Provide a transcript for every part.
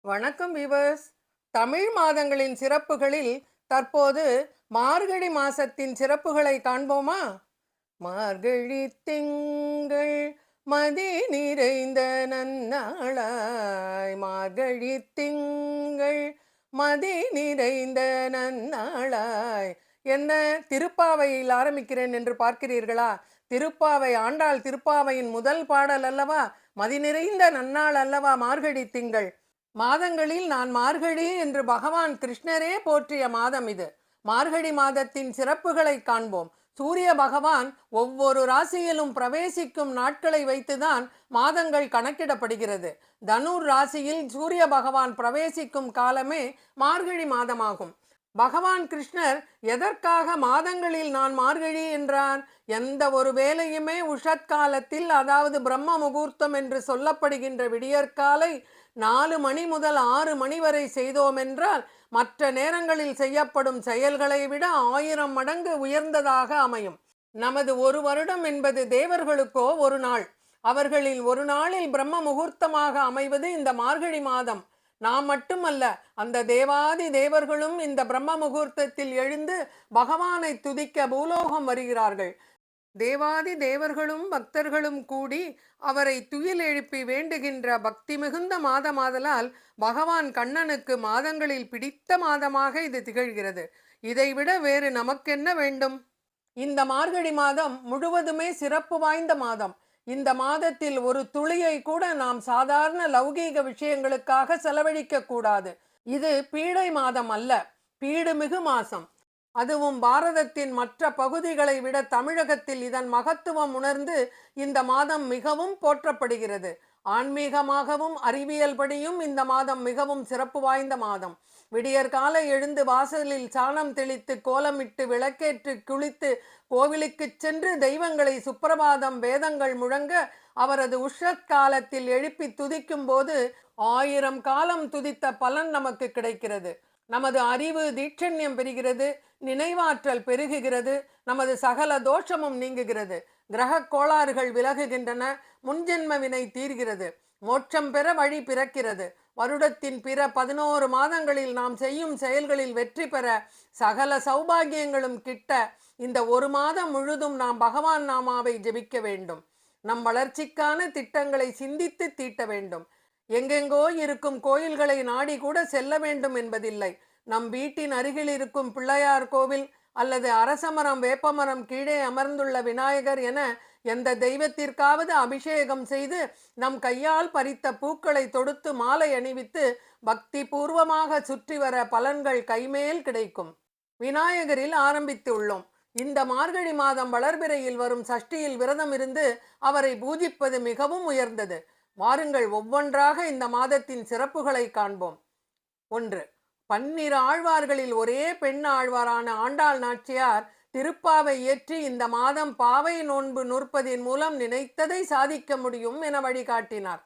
வணக்கம் விவர்ஸ். தமிழ் மாதங்களின் சிறப்புகளில் தற்போது மார்கழி மாசத்தின் சிறப்புகளை காண்போமா? மார்கழி திங்கள் மதி நிறைந்த நன்னாளாய். மார்கழி திங்கள் மதி நிறைந்த நன்னாளாய். என்ன திருப்பாவையில் ஆரம்பிக்கிறேன் என்று பார்க்கிறீர்களா? திருப்பாவை ஆண்டாள் திருப்பாவையின் முதல் பாடல் அல்லவா? மதி நிறைந்த நன்னாள் அல்லவா? மார்கழி திங்கள். மாதங்களில் நான் மார்கழி என்று பகவான் கிருஷ்ணரே போற்றிய மாதம் இது. மார்கழி மாதத்தின் சிறப்புகளை காண்போம். சூரிய பகவான் ஒவ்வொரு ராசியிலும் பிரவேசிக்கும் நாட்களை வைத்துதான் மாதங்கள் கணக்கிடப்படுகிறது. தனுர் ராசியில் சூரிய பகவான் பிரவேசிக்கும் காலமே மார்கழி மாதமாகும். பகவான் கிருஷ்ணர் எதற்காக மாதங்களில் நான் மார்கழி என்றார்? எந்த ஒரு வேலையுமே உஷத்காலத்தில் அதாவது பிரம்ம முகூர்த்தம் என்று சொல்லப்படுகின்ற விடியற்காலை நாலு மணி முதல் ஆறு மணி வரை செய்தோம் என்றால் மற்ற நேரங்களில் செய்யப்படும் செயல்களை விட ஆயிரம் மடங்கு உயர்ந்ததாக அமையும். நமது ஒரு வருடம் என்பது தேவர்களுக்கோ ஒரு நாள். அவர்களில் ஒரு நாளில் பிரம்ம முகூர்த்தமாக அமைவது இந்த மார்கழி மாதம். நாம் மட்டுமல்ல அந்த தேவாதி தேவர்களும் இந்த பிரம்ம முகூர்த்தத்தில் எழுந்து பகவானை துதிக்க பூலோகம் வருகிறார்கள். தேவாதி தேவர்களும் பக்தர்களும் கூடி அவரை துயில் எழுப்பி வேண்டுகின்ற பக்தி மிகுந்த மாதமாதலால் பகவான் கண்ணனுக்கு மாதங்களில் பிடித்த மாதமாக இது திகழ்கிறது. இதைவிட வேறு நமக்கென்ன வேண்டும்? இந்த மார்கழி மாதம் முழுவதுமே சிறப்பு வாய்ந்த மாதம். இந்த மாதத்தில் ஒரு துளியை கூட நாம் சாதாரண லௌகீக விஷயங்களுக்காக செலவழிக்க கூடாது. இது பீடை மாதம் அல்ல பீடுமிகு மாசம். அதுவும் பாரதத்தின் மற்ற பகுதிகளை விட தமிழகத்தில் இதன் மகத்துவம் உணர்ந்து இந்த மாதம் மிகவும் போற்றப்படுகிறது. ஆன்மீகமாகவும் அறிவியல் படியும் இந்த மாதம் மிகவும் சிறப்பு வாய்ந்த மாதம். விடியற்கால எழுந்து வாசலில் சாணம் தெளித்து கோலமிட்டு விளக்கேற்று குளித்து கோவிலுக்கு சென்று தெய்வங்களை சுப்பிரபாதம் வேதங்கள் முழங்க அவரது உஷக்காலத்தில் எழுப்பி துதிக்கும் போது ஆயிரம் காலம் துதித்த பலன் நமக்கு கிடைக்கிறது. நமது அறிவு தீட்சண்யம் பெறுகிறது நினைவாற்றல் பெருகுகிறது நமது சகல தோஷமும் நீங்குகிறது. கிரக கோளாறுகள் விலகுகின்றன முன்ஜென்ம வினை தீர்கிறது மோட்சம் பெற வழி பிறக்கிறது. வருடத்தின் பிற பதினோரு மாதங்களில் நாம் செய்யும் செயல்களில் வெற்றி பெற சகல சௌபாகியங்களும் கிட்ட இந்த ஒரு மாதம் முழுதும் நாம் பகவான் நாமாவை ஜெபிக்க வேண்டும். நம் வளர்ச்சிக்கான திட்டங்களை சிந்தித்து தீட்ட வேண்டும். எங்கெங்கோ இருக்கும் கோயில்களை நாடி கூட செல்ல வேண்டும் என்பதில்லை. நம் வீட்டின் அருகில் இருக்கும் பிள்ளையார் கோவில் அல்லது அரசமரம் வேப்பமரம் கீழே அமர்ந்துள்ள விநாயகர் என எந்த தெய்வத்திற்காவது அபிஷேகம் செய்து நம் கையால் பறித்த பூக்களை தொடுத்து மாலை அணிவித்து பக்தி பூர்வமாக சுற்றி வர பலன்கள் கைமேல் கிடைக்கும். விநாயகரில் ஆரம்பித்து உள்ளோம். இந்த மார்கழி மாதம் வளர்பிறையில் வரும் சஷ்டியில் விரதம் இருந்து அவரை பூஜிப்பது மிகவும் உயர்ந்தது. வாருங்கள் ஒவ்வொன்றாக இந்த மாதத்தின் சிறப்புகளை காண்போம். ஒன்று பன்னிரு ஆழ்வார்களில் ஒரே பெண் ஆழ்வாரான ஆண்டாள் நாச்சியார் திருப்பாவை இயற்றி இந்த மாதம் பாவை நோன்பு நுற்பதின் மூலம் நினைத்ததை சாதிக்க முடியும் என வழிகாட்டினார்.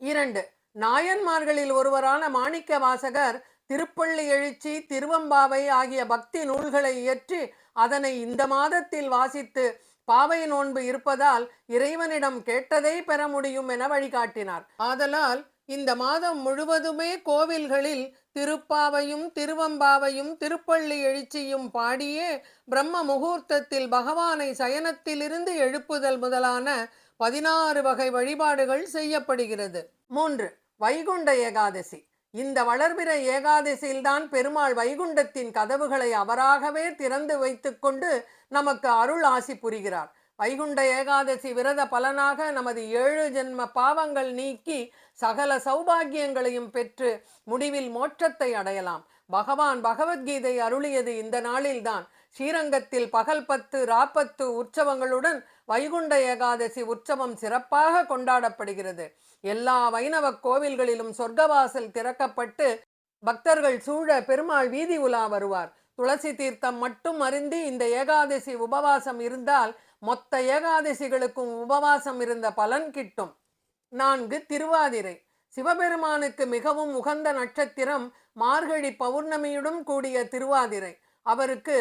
இரண்டு நாயன்மார்களில் ஒருவரான மாணிக்க வாசகர் திருப்பள்ளி எழுச்சி திருவம்பாவை ஆகிய பக்தி நூல்களை இயற்றி அதனை இந்த மாதத்தில் வாசித்து பாவை நோன்பு இருப்பதால் இறைவனிடம் கேட்டதை பெற முடியும் என வழிகாட்டினார். ஆதலால் இந்த மாதம் முழுவதுமே கோவில்களில் திருப்பாவையும் திருவம்பாவையும் திருப்பள்ளி எழுச்சியும் பாடியே பிரம்ம முகூர்த்தத்தில் பகவானை சயனத்திலிருந்து எழுப்புதல் முதலான பதினாறு வகை வழிபாடுகள் செய்யப்படுகிறது. மூன்று வைகுண்ட ஏகாதசி. இந்த வளர்பிற ஏகாதசியில்தான் பெருமாள் வைகுண்டத்தின் கதவுகளை அவராகவே திறந்து வைத்துக்கொண்டு நமக்கு அருள் ஆசி புரிகிறார். வைகுண்ட ஏகாதசி விரத பலனாக நமது ஏழு ஜென்ம பாவங்கள் நீக்கி சகல சௌபாகியங்களையும் பெற்று முடிவில் மோட்சத்தை அடையலாம். பகவான் பகவத்கீதை அருளியது இந்த நாளில்தான். ஸ்ரீரங்கத்தில் பகல் பத்து ராப்பத்து உற்சவங்களுடன் வைகுண்ட ஏகாதசி உற்சவம் சிறப்பாக கொண்டாடப்படுகிறது. எல்லா வைணவ கோவில்களிலும் சொர்க்கவாசல் திறக்கப்பட்டு பக்தர்கள் சூழ பெருமாள் வீதி உலா வருவார். துளசி தீர்த்தம் மட்டும் அருந்தி இந்த ஏகாதசி உபவாசம் இருந்தால் மொத்த ஏகாதசிகளுக்கும் உபவாசம் இருந்த பலன் கிட்டும். நான்கு திருவாதிரை. சிவபெருமானுக்கு மிகவும் உகந்த நட்சத்திரம் மார்கழி பௌர்ணமியுடன் கூடிய திருவாதிரை. அவருக்கு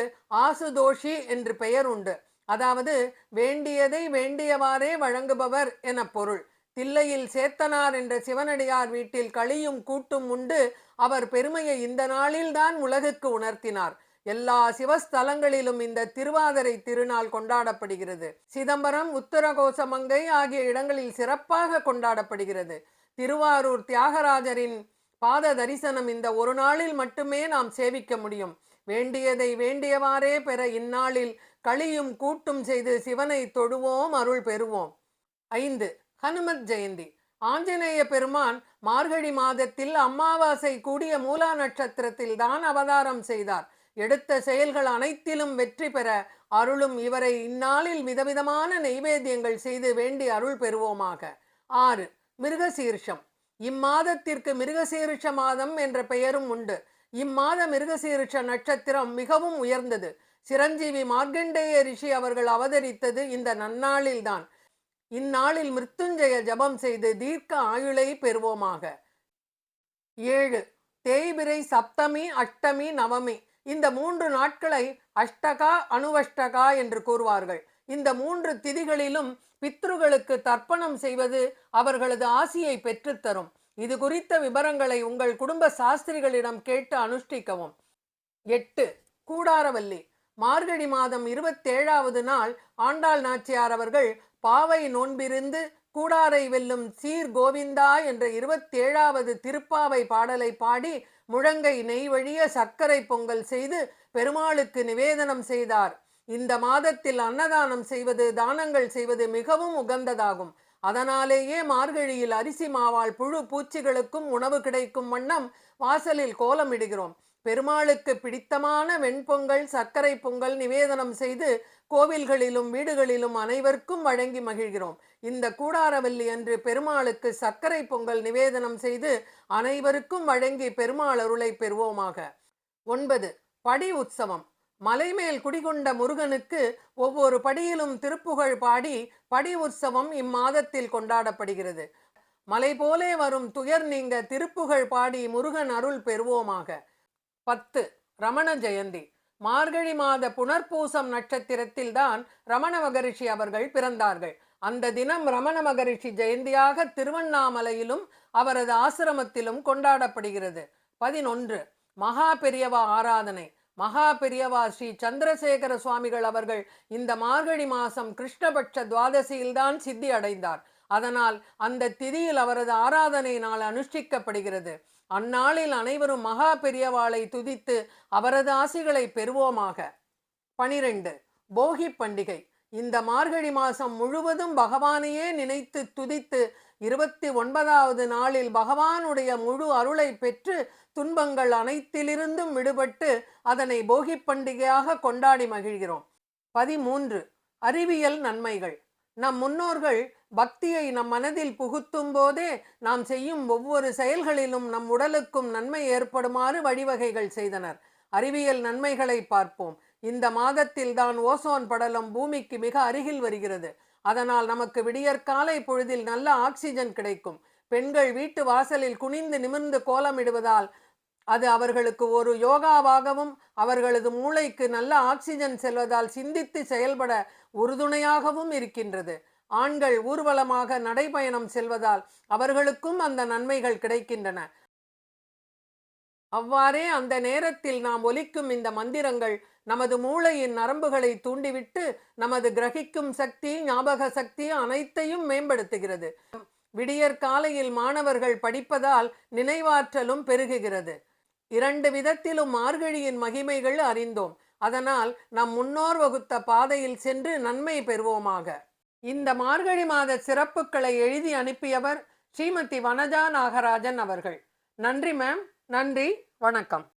ஆசுதோஷி என்று பெயர் உண்டு. அதாவது வேண்டியதை வேண்டியவாறே வழங்குபவர் என பொருள். தில்லையில் சேத்தனார் என்ற சிவனடியார் வீட்டில் களியும் கூட்டும் உண்டு. அவர் பெருமையை இந்த நாளில்தான் உலகுக்கு உணர்த்தினார். எல்லா சிவஸ்தலங்களிலும் இந்த திருவாதிரை திருநாள் கொண்டாடப்படுகிறது. சிதம்பரம் உத்தரகோசமங்கை ஆகிய இடங்களில் சிறப்பாக கொண்டாடப்படுகிறது. திருவாரூர் தியாகராஜரின் பாத தரிசனம் இந்த ஒரு நாளில் மட்டுமே நாம் சேவிக்க முடியும். வேண்டியதை வேண்டியவாறே பெற இந்நாளில் களியும் கூட்டும் செய்து சிவனை தொடுவோம் அருள் பெறுவோம். ஐந்து. ஹனுமத் ஜெயந்தி. ஆஞ்சநேய பெருமான் மார்கழி மாதத்தில் அமாவாசை கூடிய மூலா நட்சத்திரத்தில் தான் அவதாரம் செய்தார். எடுத்த செயல்கள் அனைத்திலும் வெற்றி பெற அருளும் இவரை இந்நாளில் விதவிதமான நெய்வேத்தியங்கள் செய்து வேண்டி அருள் பெறுவோமாக. ஆறு. மிருகசீர்ஷம். இம்மாதத்திற்கு மிருகசீர்ஷ மாதம் என்ற பெயரும் உண்டு. இம்மாத மிருகசீரிஷ நட்சத்திரம் மிகவும் உயர்ந்தது. சிரஞ்சீவி மார்க்கண்டேய ரிஷி அவர்கள் அவதரித்தது இந்த நன்னாளில்தான். இந்நாளில் மிருத்துஞ்சய ஜபம் செய்து தீர்க்க ஆயுளை பெறுவோமாக. ஏழு தேய்பிரை சப்தமி அஷ்டமி நவமி. இந்த மூன்று நாட்களை அஷ்டகா அணுவஷ்டகா என்று கூறுவார்கள். இந்த மூன்று திதிகளிலும் பித்ருகளுக்கு தர்ப்பணம் செய்வது அவர்களது ஆசியை பெற்றுத்தரும். இது குறித்த விவரங்களை உங்கள் குடும்ப சாஸ்திரிகளிடம் கேட்டு அனுஷ்டிக்கவும். எட்டு. கூடாரவல்லி. மார்கழி மாதம் இருபத்தேழாவது நாள் ஆண்டாள் நாச்சியார் அவர்கள் பாவை நோன்பிருந்து கூடாரை வெல்லும் சீர் கோவிந்தா என்ற இருபத்தேழாவது திருப்பாவை பாடலை பாடி முழங்கை நெய் வழிய சர்க்கரை பொங்கல் செய்து பெருமாளுக்கு நிவேதனம் செய்தார். இந்த மாதத்தில் அன்னதானம் செய்வது தானங்கள் செய்வது மிகவும் உகந்ததாகும். அதனாலேயே மார்கழியில் அரிசி மாவால் புழு பூச்சிகளுக்கும் உணவு கிடைக்கும் வண்ணம் வாசலில் கோலமிடுகிறோம். பெருமாளுக்கு பிடித்தமான வெண்பொங்கல் சர்க்கரை பொங்கல் நிவேதனம் செய்து கோவில்களிலும் வீடுகளிலும் அனைவருக்கும் வழங்கி மகிழ்கிறோம். இந்த கூடாரவல்லி அன்று பெருமாளுக்கு சர்க்கரை பொங்கல் நிவேதனம் செய்து அனைவருக்கும் வழங்கி பெருமாள் அருளை பெறுவோமாக. ஒன்பது. படி உற்சவம். மலைமேல் குடிகொண்ட முருகனுக்கு ஒவ்வொரு படியிலும் திருப்புகழ் பாடி படி உற்சவம் இம்மாதத்தில் கொண்டாடப்படுகிறது. மலை போலே வரும் துயர் நீங்க திருப்புகழ் பாடி முருகன் அருள் பெறுவோமாக. பத்து ரமண ஜெயந்தி. மார்கழி மாத புனர்பூசம் நட்சத்திரத்தில் தான் ரமண மகரிஷி அவர்கள் பிறந்தார்கள். அந்த தினம் ரமண மகரிஷி ஜெயந்தியாக திருவண்ணாமலையிலும் அவரது ஆசிரமத்திலும் கொண்டாடப்படுகிறது. பதினொன்று மகா பெரியவா ஆராதனை. மகா பெரியவா ஸ்ரீ சந்திரசேகர சுவாமிகள் அவர்கள் இந்த மார்கழி மாசம் கிருஷ்ணபட்ச துவாதசியில்தான் சித்தி அடைந்தார். அதனால் அந்த திதியில் அவரது ஆராதனை நாள் அனுஷ்டிக்கப்படுகிறது. அந்நாளில் அனைவரும் மகா பெரியவாளை துதித்து அவரது ஆசிகளை பெறுவோமாக. பனிரெண்டு. போகி பண்டிகை. இந்த மார்கழி மாதம் முழுவதும் பகவானையே நினைத்து துதித்து இருபத்தி ஒன்பதாவது நாளில் பகவானுடைய முழு அருளை பெற்று துன்பங்கள் அனைத்திலிருந்தும் விடுபட்டு அதனை போகி பண்டிகையாக கொண்டாடி மகிழ்கிறோம். பதிமூன்று. அறிவியல் நன்மைகள். நம் முன்னோர்கள் பக்தியை நம் மனதில் புகுத்தும் போதே நாம் செய்யும் ஒவ்வொரு செயல்களிலும் நம் உடலுக்கும் நன்மை ஏற்படுமாறு வழிவகைகள் செய்தனர். அறிவியல் நன்மைகளை பார்ப்போம். இந்த மாதத்தில் தான் ஓசோன் படலம் பூமிக்கு மிக அருகில் வருகிறது. அதனால் நமக்கு விடியற்காலை பொழுதில் நல்ல ஆக்சிஜன் கிடைக்கும். பெண்கள் வீட்டு வாசலில் குனிந்து நிமிர்ந்து கோலமிடுவதால் அது அவர்களுக்கு ஒரு யோகாவாகவும் அவர்களது மூளைக்கு நல்ல ஆக்சிஜன் செல்வதால் சிந்தித்து செயல்பட உறுதுணையாகவும் இருக்கின்றது. ஆண்கள் ஊர்வலமாக நடைபயணம் செல்வதால் அவர்களுக்கும் அந்த நன்மைகள் கிடைக்கின்றன. அவ்வாறே அந்த நேரத்தில் நாம் ஒலிக்கும் இந்த மந்திரங்கள் நமது மூளையின் நரம்புகளை தூண்டிவிட்டு நமது கிரகிக்கும் சக்தி ஞாபக சக்தி அனைத்தையும் மேம்படுத்துகிறது. விடியற் காலையில் மாணவர்கள் படிப்பதால் நினைவாற்றலும் பெருகுகிறது. இரண்டு விதத்திலும் மார்கழியின் மகிமைகள் அறிந்தோம். அதனால் நம் முன்னோர் வகுத்த பாதையில் சென்று நன்மை பெறுவோமாக. இந்த மார்கழி மாத சிறப்புகளை எழுதி அனுப்பியவர் ஸ்ரீமதி வனஜா நாகராஜன் அவர்கள். நன்றி மேம். நன்றி. வணக்கம்.